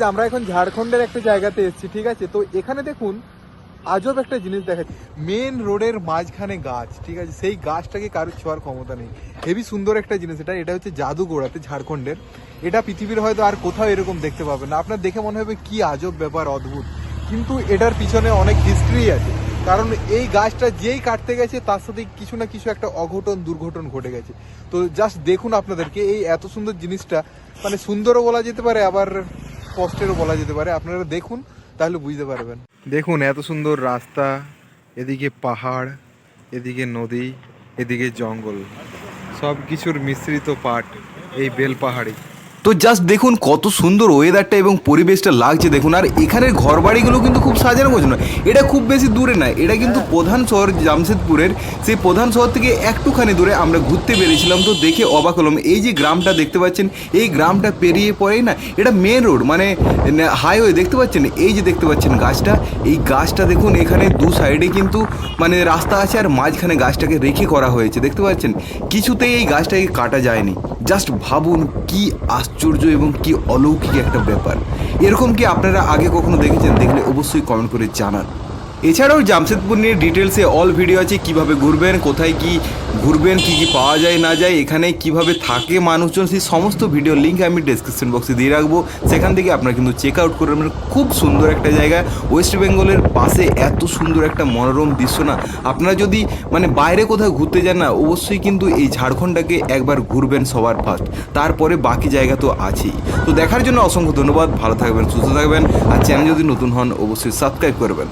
Guys আমরা এখন ঝাড়খণ্ডের একটা জায়গাতে এসেছি, ঠিক আছে? তো এখানে দেখুন, আজব একটা জিনিস দেখা মেন রোডের মাঝখানে গাছ, ঠিক আছে? সেই গাছটাকে কারোর ছোঁয়ার ক্ষমতা নেই। হেভি সুন্দর একটা জিনিস এটা। এটা হচ্ছে জাদুগোড়াতে, ঝাড়খণ্ডের। এটা পৃথিবীর হয়তো আর কোথাও এরকম দেখতে পাবে না। আপনার দেখে মনে হবে কি আজব ব্যাপার, অদ্ভুত। কিন্তু এটার পিছনে অনেক হিস্ট্রি আছে। কারণ এই গাছটা যেই কাটতে গেছে, তার সাথে কিছু না কিছু একটা অঘটন, দুর্ঘটন ঘটে গেছে। তো জাস্ট দেখুন আপনাদেরকে, এই এত সুন্দর জিনিসটা। মানে সুন্দরও বলা যেতে পারে, আবার কষ্টেরও বলা যেতে পারে। আপনারা দেখুন, তাহলে বুঝতে পারবেন। দেখুন, এত সুন্দর রাস্তা, এদিকে পাহাড়, এদিকে নদী, এদিকে জঙ্গল। সব কিছুর মিশ্রিত পাট এই বেল পাহাড়ি। তো জাস্ট দেখুন কত সুন্দর ওয়েদারটা এবং পরিবেশটা লাগছে। দেখুন, আর এখানের ঘরবাড়িগুলো কিন্তু খুব সাজানো গোছানো এটা খুব বেশি দূরে নয়, এটা কিন্তু প্রধান শহর জামশেদপুরের, সেই প্রধান শহর থেকে একটুখানি দূরে আমরা ঘুরতে বেরিয়েছিলাম। তো দেখে অবাক হলাম, এই যে গ্রামটা দেখতে পাচ্ছেন, এই গ্রামটা পেরিয়ে পরেই না, এটা মেন রোড মানে হাইওয়ে দেখতে পাচ্ছেন? এই যে দেখতে পাচ্ছেন গাছটা, এই গাছটা দেখুন, এখানে দু সাইডে কিন্তু মানে রাস্তা আছে আর মাঝখানে গাছটাকে রেখে করা হয়েছে, দেখতে পাচ্ছেন? কিছুতেই এই গাছটাকে কাটা যায়নি। জাস্ট ভাবুন কি আশ্চর্য এবং কি অলৌকিক একটা ব্যাপার। এরকম কি আপনারা আগে কখনো দেখেছেন? দেখলে অবশ্যই কমেন্ট করে জানান। এছাড়াও জামশেদপুর নিয়ে ডিটেলসে অল ভিডিও আছে, কীভাবে ঘুরবেন, কোথায় কি ঘুরবেন, কি কি পাওয়া যায়, না যায়, এখানে কীভাবে থাকে মানুষজন, সেই সমস্ত ভিডিও লিঙ্ক আমি ডেসক্রিপশন বক্সে দিয়ে রাখব। সেখান থেকে আপনারা কিন্তু চেক আউট করে করবেন খুব সুন্দর একটা জায়গা। ওয়েস্ট বেঙ্গলের পাশে এত সুন্দর একটা মনোরম দৃশ্য না। আপনারা যদি মানে বাইরে কোথাও ঘুরতে যান না, অবশ্যই কিন্তু এই ঝাড়খণ্ডটাকে একবার ঘুরবেন সবার ফার্স্ট তারপরে বাকি জায়গা তো আছেই। তো দেখার জন্য অসংখ্য ধন্যবাদ। ভালো থাকবেন, সুস্থ থাকবেন। আর চ্যানেল যদি নতুন হন, অবশ্যই সাবস্ক্রাইব করবেন